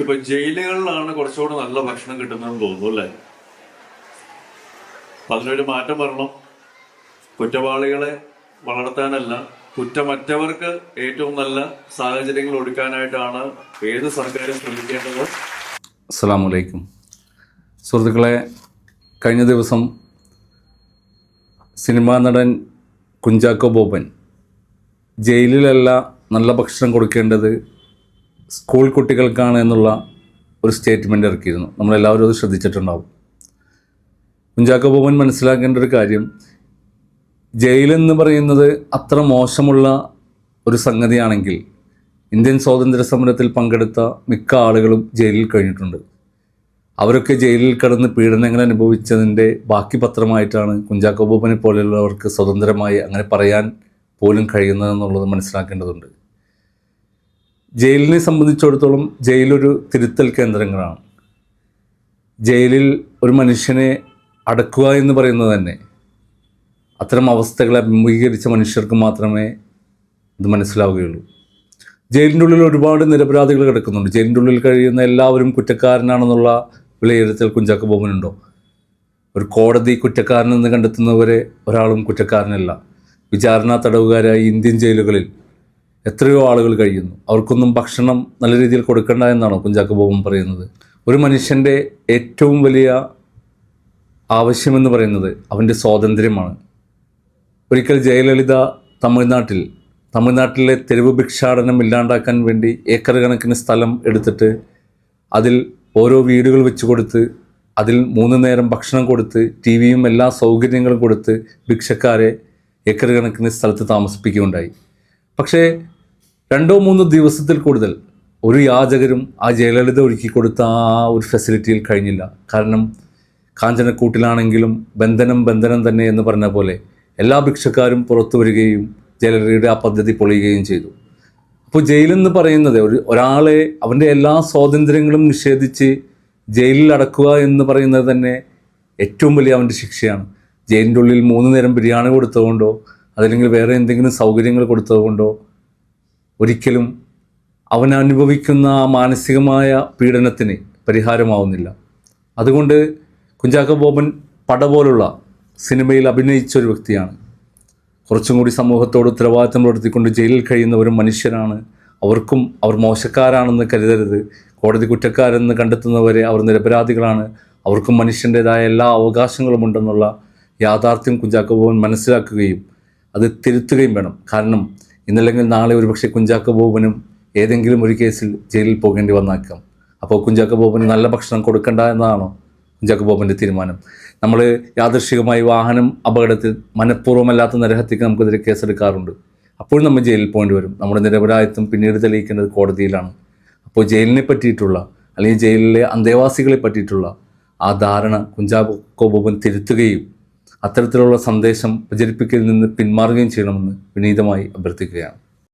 ഇപ്പൊ ജയിലുകളിലാണ് കുറച്ചുകൂടെ നല്ല ഭക്ഷണം കിട്ടുന്നതെന്ന് തോന്നുന്നു അല്ലേ? അതിനൊരു മാറ്റം വരണം. കുറ്റവാളികളെ വളർത്താനല്ല കുറ്റമറ്റവർക്ക് ഏറ്റവും നല്ല സാഹചര്യങ്ങൾ ഒരുക്കാനായിട്ടാണ് ഏത് സർക്കാരും ശ്രമിക്കേണ്ടത്. അസ്സാമലൈക്കും സുഹൃത്തുക്കളെ കഴിഞ്ഞ ദിവസം സിനിമാ നടൻ കുഞ്ചാക്കോ ബോബൻ ജയിലിലല്ല നല്ല ഭക്ഷണം കൊടുക്കേണ്ടത് സ്കൂൾ കുട്ടികൾക്കാണ് എന്നുള്ള ഒരു സ്റ്റേറ്റ്മെന്റ് ഇറക്കിയിരുന്നു. നമ്മളെല്ലാവരും അത് ശ്രദ്ധിച്ചിട്ടുണ്ടാവും. കുഞ്ചാക്കോ ബോബൻ മനസ്സിലാക്കേണ്ട ഒരു കാര്യം ജയിലെന്ന് പറയുന്നത് അത്ര മോശമുള്ള ഒരു സംഗതിയാണെങ്കിൽ ഇന്ത്യൻ സ്വാതന്ത്ര്യ സമരത്തിൽ പങ്കെടുത്ത മിക്ക ആളുകളും ജയിലിൽ കഴിഞ്ഞിട്ടുണ്ട്. അവരൊക്കെ ജയിലിൽ കിടന്ന് പീഡനങ്ങൾ അനുഭവിച്ചതിന്റെ ബാക്കി പത്രമായിട്ടാണ് കുഞ്ചാക്കോ ബോബനെ പോലെയുള്ളവർക്ക് സ്വതന്ത്രമായി അങ്ങനെ പറയാൻ പോലും കഴിയുന്നതെന്നുള്ളത് മനസ്സിലാക്കേണ്ടതുണ്ട്. ജയിലിനെ സംബന്ധിച്ചിടത്തോളം ജയിലൊരു തിരുത്തൽ കേന്ദ്രങ്ങളാണ്. ജയിലിൽ ഒരു മനുഷ്യനെ അടക്കുക എന്ന് പറയുന്നത് തന്നെ അത്തരം അവസ്ഥകളെ അഭിമുഖീകരിച്ച മനുഷ്യർക്ക് മാത്രമേ ഇത് മനസ്സിലാവുകയുള്ളൂ. ജയിലിന്റെ ഉള്ളിൽ ഒരുപാട് നിരപരാധികൾ കിടക്കുന്നുണ്ട്. ജയിലിന്റെ ഉള്ളിൽ കഴിയുന്ന എല്ലാവരും കുറ്റക്കാരനാണെന്നുള്ള വിലയിരുത്തൽ കുഞ്ചാക്ക ബോബനുണ്ടോ? ഒരു കോടതി കുറ്റക്കാരനെന്ന് കണ്ടെത്തുന്നവരെ ഒരാളും കുറ്റക്കാരനല്ല. വിചാരണ തടവുകാരായി ഇന്ത്യൻ ജയിലുകളിൽ എത്രയോ ആളുകൾ കഴിയുന്നു. അവർക്കൊന്നും ഭക്ഷണം നല്ല രീതിയിൽ കൊടുക്കേണ്ട എന്നാണോ കുഞ്ചാക്കോ പറയുന്നത്? ഒരു മനുഷ്യന്റെ ഏറ്റവും വലിയ ആവശ്യമെന്ന് പറയുന്നത് അവന്റെ സ്വാതന്ത്ര്യമാണ്. ഒരിക്കൽ ജയലളിത തമിഴ്നാട്ടിൽ തമിഴ്നാട്ടിലെ തെരുവ് ഭിക്ഷാടനം ഇല്ലാണ്ടാക്കാൻ വേണ്ടി ഏക്കർ കണക്കിന് സ്ഥലം എടുത്തിട്ട് അതിൽ ഓരോ വീടുകൾ വെച്ച് കൊടുത്ത് അതിൽ മൂന്ന് നേരം ഭക്ഷണം കൊടുത്ത് ടി വിയും എല്ലാ സൗകര്യങ്ങളും കൊടുത്ത് ഭിക്ഷക്കാരെ ഏക്കർ കണക്കിന് സ്ഥലത്ത് താമസിപ്പിക്കുകയുണ്ടായി. പക്ഷേ രണ്ടോ മൂന്നോ ദിവസത്തിൽ കൂടുതൽ ഒരു യാചകരും ആ ജയലളിത ഒരുക്കി കൊടുത്ത ആ ഒരു ഫെസിലിറ്റിയിൽ കഴിഞ്ഞില്ല. കാരണം കാഞ്ചനക്കൂട്ടിലാണെങ്കിലും ബന്ധനം ബന്ധനം തന്നെ എന്ന് പറഞ്ഞ പോലെ എല്ലാ ഭിക്ഷക്കാരും പുറത്തു വരികയും ജയലളിതയുടെ ആ പദ്ധതി പൊളിയുകയും ചെയ്തു. അപ്പോൾ ജയിലെന്ന് പറയുന്നത് ഒരു ഒരാളെ അവന്റെ എല്ലാ സ്വാതന്ത്ര്യങ്ങളും നിഷേധിച്ച് ജയിലിൽ അടക്കുക എന്ന് പറയുന്നത് തന്നെ ഏറ്റവും വലിയ അവന്റെ ശിക്ഷയാണ്. ജയിലിന്റെ ഉള്ളിൽ മൂന്ന് നേരം ബിരിയാണി കൊടുത്തതുകൊണ്ടോ അതല്ലെങ്കിൽ വേറെ എന്തെങ്കിലും സൗകര്യങ്ങൾ കൊടുത്തതുകൊണ്ടോ ഒരിക്കലും അവൻ അനുഭവിക്കുന്ന ആ മാനസികമായ പീഡനത്തിന് പരിഹാരമാവുന്നില്ല. അതുകൊണ്ട് കുഞ്ചാക്കോ ബോബൻ പട പോലുള്ള സിനിമയിൽ അഭിനയിച്ച ഒരു വ്യക്തിയാണ്. കുറച്ചും കൂടി സമൂഹത്തോട് ഉത്തരവാദിത്തം പുലർത്തിക്കൊണ്ട് ജയിലിൽ കഴിയുന്നവരും മനുഷ്യരാണ് അവർക്കും അവർ മോശക്കാരാണെന്ന് കരുതരുത്. കോടതി കുറ്റക്കാരെന്ന് കണ്ടെത്തുന്നവരെ അവർ നിരപരാധികളാണ്. അവർക്കും മനുഷ്യന്റെതായ എല്ലാ അവകാശങ്ങളും ഉണ്ടെന്നുള്ള യാഥാർത്ഥ്യം കുഞ്ചാക്കോ ബോബൻ മനസ്സിലാക്കുകയും അത് തിരുത്തുകയും വേണം. കാരണം ഇന്നല്ലെങ്കിൽ നാളെ ഒരുപക്ഷെ കുഞ്ചാക്കോ ബോബനും ഏതെങ്കിലും ഒരു കേസിൽ ജയിലിൽ പോകേണ്ടി വന്നേക്കാം. അപ്പോൾ കുഞ്ചാക്കോ ബോബന് നല്ല ഭക്ഷണം കൊടുക്കണ്ട എന്നതാണോ കുഞ്ചാക്കോ ബോബന്റെ തീരുമാനം? നമ്മൾ യാദൃശികമായി വാഹനം അപകടത്തിൽ മനഃപൂർവമല്ലാത്ത നരഹത്യക്ക് നമുക്കെതിരെ കേസെടുക്കാറുണ്ട്. അപ്പോൾ നമ്മൾ ജയിലിൽ പോകേണ്ടി വരും. നമ്മുടെ നിരപരാധിത്വം പിന്നീട് തെളിയിക്കേണ്ടത് കോടതിയിലാണ്. അപ്പോൾ ജയിലിനെ പറ്റിയിട്ടുള്ള അല്ലെങ്കിൽ ജയിലിലെ അന്തേവാസികളെ പറ്റിയിട്ടുള്ള ആ ധാരണ കുഞ്ചാക്കോ ബോബൻ തിരുത്തുകയും അത്തരത്തിലുള്ള സന്ദേശം പ്രചരിപ്പിക്കലിൽ നിന്ന് പിന്മാറുകയും ചെയ്യണമെന്ന് വിനീതമായി അഭ്യർത്ഥിക്കുകയാണ്.